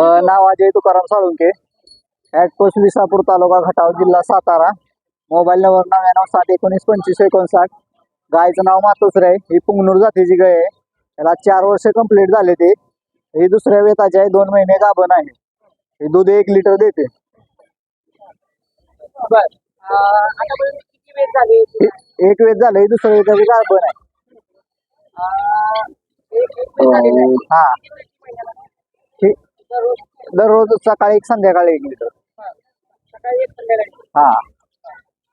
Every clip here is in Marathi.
Now Ajay Tukaram Salunke. At post Visapur taluka Khatav जिल्हा सातारा. मोबाईल नंबर नव्याण्णव सात एकोणीस पंचवीस एकोणसाठ. गायचं नाव मातोश्री आहे ही पुंगनूर जातीची गाय आहे. त्याला चार वर्ष कंप्लीट झाले ते. ही दुसऱ्या वेताची आहे. दोन महिने गाभण आहे. हे दूध एक लिटर देते. एक वेत झालं ही दुसऱ्या वेताची गाभण आहे. हा? हे दररोज सकाळी एक संध्याकाळी एक लिटर. बर. सकाळी एक संध्याकाळी हा.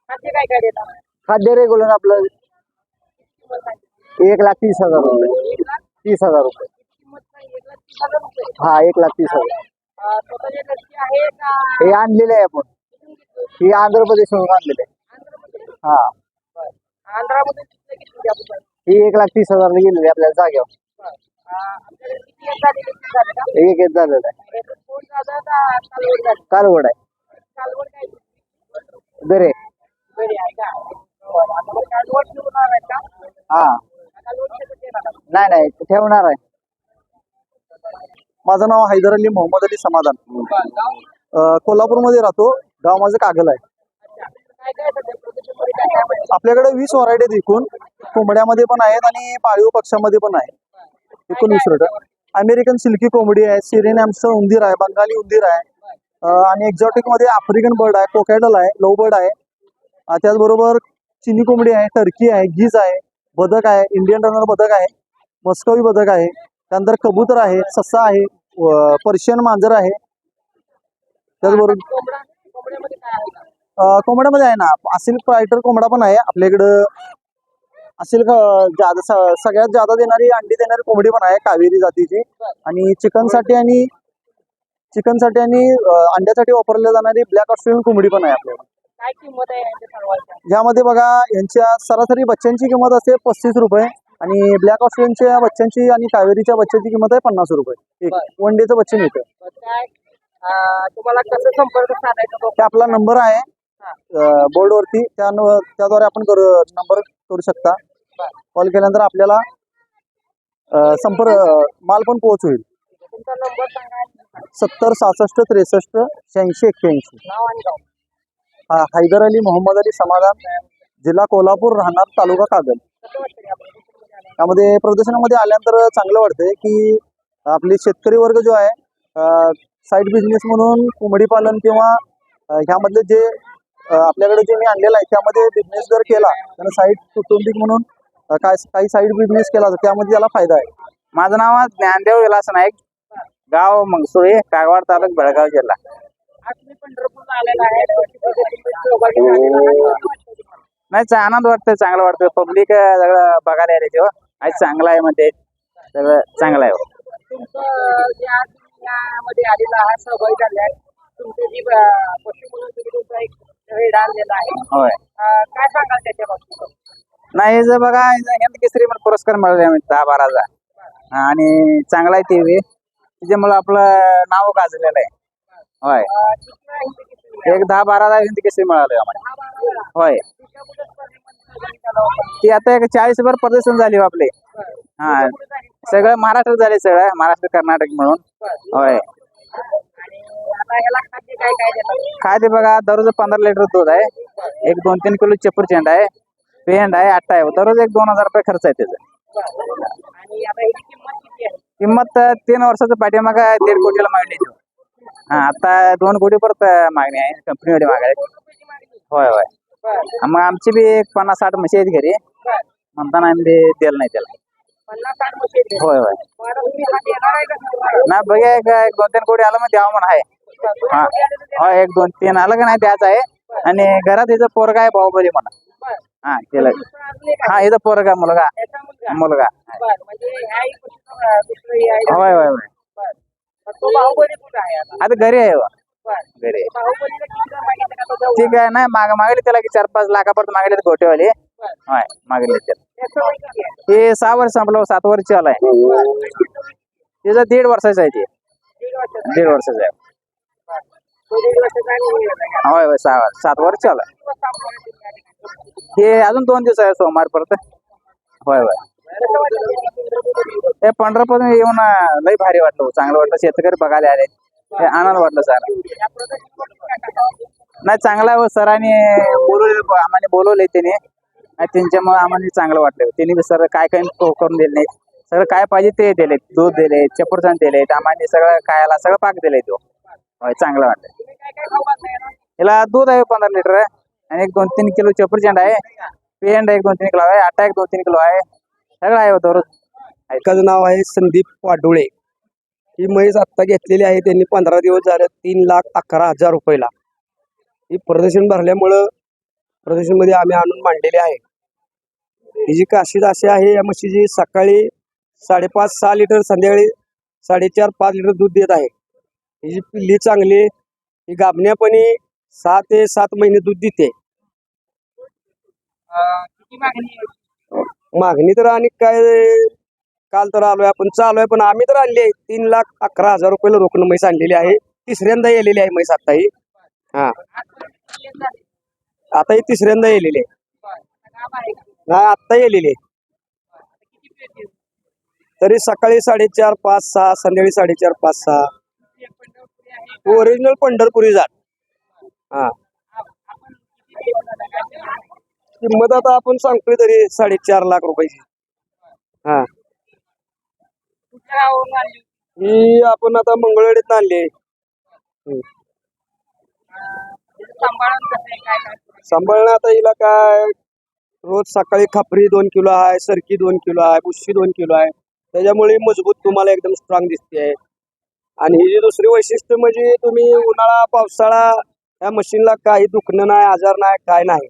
खाद्य काय काय देता? खाद्य रेग्युलर आपलं. एक लाख तीस हजार रुपये. तीस हजार रुपये. हजार हा एक लाख तीस हजार. हे आणलेले आहे आपण? ही आंध्र प्रदेशमधून आणलेले आहे. आंध्रमध्ये हा ही एक लाख तीस हजारला गेलेली आपल्याला जागेवर. एक एक झालं कालवड आहे. काय बरे आहे हा. नाही नाही ठेवणार आहे. माझं नाव हैदर अली मोहम्मद अली समाधान. कोल्हापूरमध्ये राहतो. गाव माझं कागल आहे. आपल्याकडे वीस व्हरायटी आहेत एकूण कोंबड्यामध्ये पण आहेत आणि पाळीव पक्षामध्ये पण आहेत. एकूण वीस व्हरायटी अमेरिकन सिल्की कोंबडी आहे सिरेन ॲम्स्टर उंदीर आहे बंगाली उंदीर आहे आणि एक्झॉटिकमध्ये आफ्रिकन बर्ड आहे कोकॅडल आहे लव बर्ड आहे. त्याचबरोबर चिनी कोंबडी आहे टर्की आहे गीज आहे बदक आहे इंडियन रनर बदक आहे मस्कवी बदक आहे त्यानंतर कबूतर आहे ससा आहे पर्शियन मांजर आहे. त्याचबरोबर कोंबडा कोंबड्यामध्ये आहे? ना असिल फायटर कोंबडा पण आहे आपल्याकडं असिल जादा सगळ्यात जादा देणारी अंडी देणारी कोंबडी पण आहे कावेरी जातीची. आणि चिकनसाठी आणि चिकनसाठी आणि अ, अंड्यासाठी वापरल्या जाणारी ब्लॅक ऑस्ट्रेलियन कोंबडी पण आहे आपल्याकडे. काय किंमत आहे यांच्या सर्वांच्या? ज्यामध्ये बघा यांच्या सरासरी बच्चांची किंमत असते पस्तीस रुपये आणि ब्लॅक ऑस्ट्रेलियनच्या बच्चांची आणि कावेरीच्या बच्चांची किंमत आहे पन्नास रुपये. एक. वन डेचं बच्चे मिळतं तुम्हाला कसं संपर्क साधायचा आपला नंबर आहे. बोर्डवरती त्या त्याद्वारे आपण नंबर करू शकता. कॉल केल्यानंतर आपल्याला संपर्क माल पण पोहोच होईल. सत्तर सहासष्ट त्रेसष्ट शहाऐंशी एक्क्याऐंशी हा हैदर अली मोहम्मद अली समाधान जिल्हा कोल्हापूर राहणार तालुका कागल? त्यामध्ये प्रदर्शनामध्ये आल्यानंतर चांगलं वाटतंय की आपली शेतकरी वर्ग जो आहे साईड बिझनेस म्हणून कोंबडी पालन किंवा ह्यामधले जे आपल्याकडे जे मी आणलेलं आहे त्यामध्ये बिझनेस जर केला तर साईड कुटुंबिक म्हणून काय काही साईड बिझनेस केला तर त्यामध्ये त्याला फायदा आहे. माझं नाव ज्ञानदेव विलास नाईक गाव मंगसुळे कागवाड तालुक बेळगाव जिल्हा. नाही चा- आनंद वाटतोय चांगलं वाटतंय. पब्लिक सगळं बघायला यायला हो. आज चांगलं आहे म्हणते. सगळं चांगलं आहे हो. तुमचं जे आणलेला आहे. होय. अं, काय सांगाल त्याच्या बाबतीत नाही जर बघा हिंद केसरी पण पुरस्कार मिळाले आम्ही दहा बाराचा आणि चांगला आहे ते बी त्याच्यामुळं आपलं नाव गाजलेलं आहे. होय. अं, किती? एक दहा बाराला हिंद केसरी मिळालं आम्हाला. दहा बारा वेळा. होय. तुमच्या कुठं स्पर्धेमध्ये सहभागी झाला होता? ती आता एक चाळीस भर प्रदर्शन झाली हो आपले. बरं. हा. कुठं झाली? सगळं महाराष्ट्रात झाले सगळं. महाराष्ट्र कर्नाटक म्हणून. बरं. होय. काय ते बघा दररोज पंधरा लिटर दूध आहे. एक दोन तीन किलो चेपूर चेंड आहे. पेंड आहे आट्टा आहे. दररोज एक दोन हजार रुपये खर्च आहे त्याचा. किंमत तीन वर्षाचं पाठीमाग दीड कोटीला मागणी हा आता दोन कोटी परत मागणी आहे. कंपनीमध्ये मागायची मागणी होय होय. मग आमची बी एक पन्नास साठ म्हशी आहेत घरी. म्हणताना आम्ही तेल दिलं नाही त्याला. होय होय? ना बघा एक दोन तीन कोटी आलं मग द्यावं म्हणून आहे हा. हो एक दोन तीन आलं का नाही द्यायचं आहे आणि घरात हिचं पोरगा आहे बाहुबली म्हणा. हा केलं हा. हिचं पोरगा मुलगा मुलगा. म्हणजे. होय होय होय आता घरी आहे हो. घरी? ठीक आहे नाही माग मागले त्याला की चार पाच लाखापर्यंत मागले गोटेवाले. होय मागले त्याला हे सहा वर्ष संपलं सात वर्ष आलाय. तिचं दीड वर्षाचं आहे ते. दीड वर्षाचा. वर्षाचं आहे. होय होय सहा सात वर्ष आलाय हे अजून दोन दिवस आहे सोमवार परत. होय होय. हे पंढरपूर येऊन लई भारी वाटलं हो. चांगलं वाटलं. शेतकरी बघायला आले. हे आनंद वाटलं सर. नाही चांगला आहे हो, सरांनी बोलवले आम्हाला बोलवले त्याने. आणि त्यांच्यामुळे आम्हाला चांगलं वाटलं. त्यांनी सर काय काय करून दिले नाही सगळं काय पाहिजे ते दिले दूध दिले चपरचण दिले आम्हाला सगळं खायला सगळं पाक दिले तो. चांगलं वाटलं. याला? दूध आहे पंधरा लिटर आणि एक दोन तीन किलो चपरचंड आहे. पेंड एक दोन तीन किलो आहे. आटा एक दोन तीन किलो आहे. सगळं आहे दररोज एकाचं नाव आहे संदीप वाडुळे. ही म्हैस आत्ता घेतलेली आहे. त्यांनी पंधरा दिवस झाले तीन लाख अकरा हजार रुपयाला. ही प्रदर्शन भरल्यामुळं प्रदर्शनमध्ये आम्ही आणून मांडलेली आहे. ही जी काशीद अशी आहे या म्हशीची सकाळी साडेपाच सहा लिटर संध्याकाळी साडेचार पाच लिटर दूध देत आहे. ही जी पिल्ली चांगली ही गाभण्यापणी सहा ते सात महिने दूध देते. मागणी तर आणि काय काल तर आलोय आपण चालू आहे पण आम्ही तर आणली आहे. तीन लाख अकरा हजार रुपयाला रोकड म्हैस आणलेली आहे. तिसऱ्यांदा येलेली आहे म्हैस आता ही. हा आजपर्यंत किती येत झाले? आता ही तिसऱ्यांदा येलेली आहे आता आत्ता येलेली आहे तरी सकाळी साडेचार पाच सहा संध्याकाळी साडेचार पाच सहा. पंढरपुरी ओरिजिनल पंढरपुरी जात हा. किंमत आता आपण सांगतोय तरी साडेचार लाख रुपयाची. हा. ही आपण आता मंगळवाडीत आणली सांभाळण आता हिला काय? रोज सकाळी खापरी दोन किलो आहे सरकी दोन किलो आहे बुशी दोन किलो आहे. त्याच्यामुळे मजबूत तुम्हाला एकदम स्ट्रॉंग दिसते आहे आणि ही जी दुसरी वैशिष्ट्य म्हणजे तुम्ही उन्हाळा पावसाळा या मशीनला काही दुखणं नाही आजार नाही काय नाही.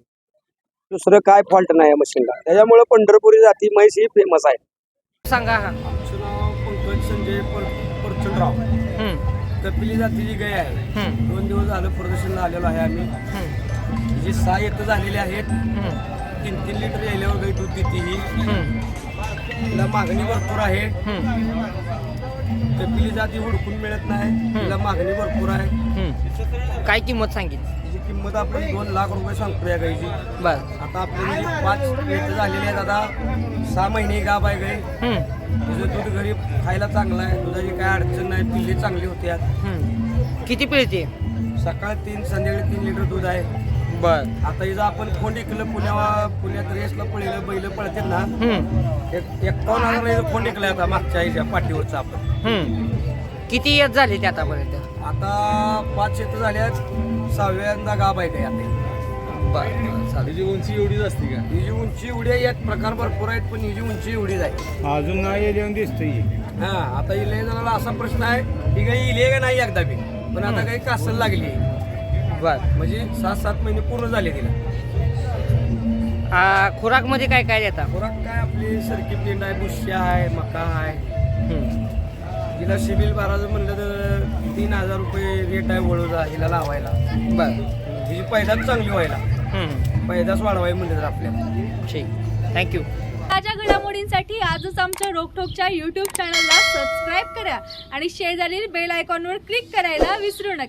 दुसरं काय फॉल्ट नाही या मशीनला त्याच्यामुळे पंढरपुरी जाती म्हैस ही फेमस आहे. सांगा हा. आमचं नाव पंकज संजय परचंडराव. कपिली जातीची गाय आहे दोन दिवस झालं प्रदर्शनला आलेलो आहे आम्ही. जी सहा येतं झालेली आहेत तीन तीन लिटर यायल्यावर गाई दूध देते ही. तिला मागणी भरपूर आहे. कपिली जाती हुडकून मिळत नाही. तिला मागणी भरपूर आहे. काय किंमत सांगितली? तिची किंमत आपण दोन लाख रुपये सांगतो या गाईची. बर. आता आपली म्हणजे पाच येतं झालेली आहेत आता. सहा महिने गाब आहे गाई. तिचं दूध घरी खायला चांगलं आहे दुधाची काय अडचण नाही पिल्ली चांगली होती यात किती पिळते? सकाळी तीन संध्याकाळी तीन लिटर दूध आहे. बर. आता इथं आपण खोंड इकलं पुण्या पुण्यात रेसला पळलं बैल पळते ना. एक एकावन्न हजार खोंड इकलं आता मागच्या ह्याच्या पाठीवरचं आपण. किती येत झाले ते आतापर्यंत? आता पाच शेत झाल्यात सहाव्यांदा गाब आहे काय आता. बर चालेल त्याची उंची एवढीच असते का? ही जी उंची एवढी आहे यात प्रकार भरपूर आहेत पण ही जी उंची एवढीच आहे अजून नाही येऊन दिसतोय. हा आता इले जणाला असा प्रश्न आहे की काही इले का नाही एकदा बी? पण आता काही कासल लागली. बर म्हणजे सात सात महिने पूर्ण झाले तिला. खुराकमध्ये काय काय देता? खुराक काय आपली सरकी पेंड आहे बुश्या आहे मका आहे. हिला सिबिल भरायचं म्हणलं तर तीन हजार रुपये रेट आहे वळूचा हिला लावायला. बर. हिची पैदास चांगली व्हायला. पैदास वाढवाय म्हणलं तर आपल्याला ठीक. थँक्यू ताज्या घडामोडींसाठी आजच आमच्या रोकठोकच्या यूट्यूब चॅनलला सबस्क्राईब करा आणि शेजारील बेल आयकॉनवर क्लिक करायला विसरू नका.